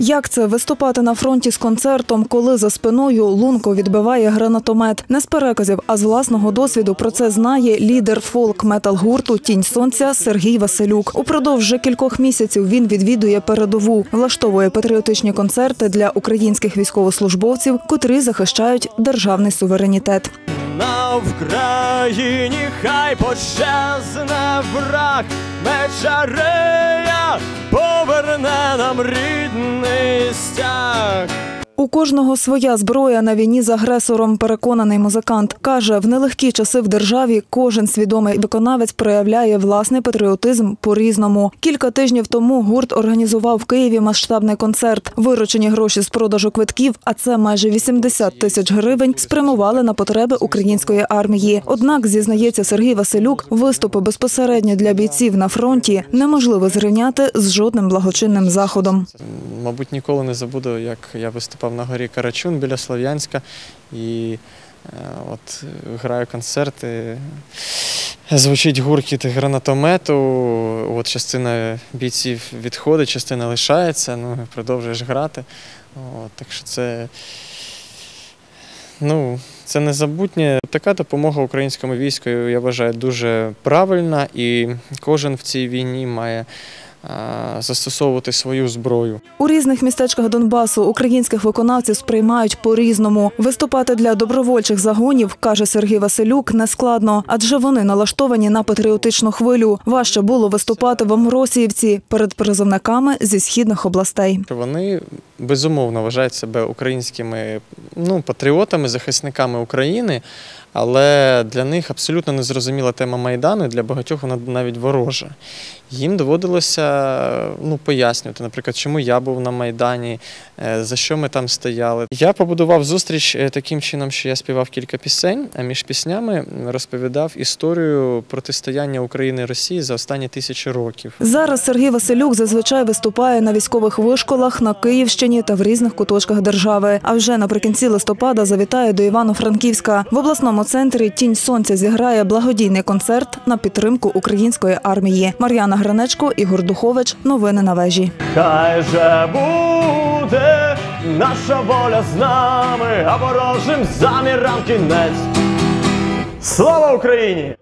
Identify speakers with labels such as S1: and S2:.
S1: Як це виступати на фронті з концертом, коли за спиною лунко відбиває гранатомет? Не з переказів, а з власного досвіду про це знає лідер фолк-метал гурту Тінь сонця Сергій Василюк. Упродовж вже кількох місяців він відвідує передову, влаштовує патріотичні концерти для українських військовослужбовців, котрі захищають державний суверенітет.
S2: На Вкраїні хай почезне враг поверне нам рідний стяг.
S1: У кожного своя зброя на війні з агресором. Переконаний музикант каже, в нелегкі часи в державі кожен свідомий виконавець проявляє власний патріотизм по-різному. Кілька тижнів тому гурт організував в Києві масштабний концерт. Виручені гроші з продажу квитків, а це майже 80 тисяч гривень, спрямували на потреби української армії. Однак, зізнається Сергій Василюк, виступи безпосередньо для бійців на фронті неможливо зрівняти з жодним благочинним заходом.
S3: Мабуть, ніколи не забуду, як я виступав на горі Карачун біля Слов'янська і е, от граю концерти. Звучить гуркіт гранатомету. От частина бійців відходить, частина лишається, ну продовжуєш грати. От, так що це. Ну, це незабутнє. Така допомога українському війську, я вважаю, дуже правильна, і кожен в цій війні має застосовувати свою зброю.
S1: У різних містечках Донбасу українських виконавців сприймають по-різному. Виступати для добровольчих загонів, каже Сергій Василюк, нескладно, адже вони налаштовані на патріотичну хвилю. Важче було виступати в Амросіївці перед призовниками зі східних областей.
S3: Вони безумовно вважають себе українськими ну, патріотами, захисниками України, але для них абсолютно незрозуміла тема Майдану, і для багатьох вона навіть ворожа. Їм доводилося ну, пояснювати, наприклад, чому я був на Майдані, е, за що ми там стояли. Я побудував зустріч е, таким чином, що я співав кілька пісень, а між піснями розповідав історію протистояння України і Росії за останні тисячі років.
S1: Зараз Сергій Василюк зазвичай виступає на військових вишколах на Київщині та в різних куточках держави. А вже наприкінці листопада завітає до Івано-Франківська. В обласному центрі Тінь сонця зіграє благодійний концерт на підтримку української армії. Мар'яна Гранечко, Ігор Духович. Новини на вежі.
S2: Хай же буде наша воля з нами, а ворожим замірам кінець. Слава Україні!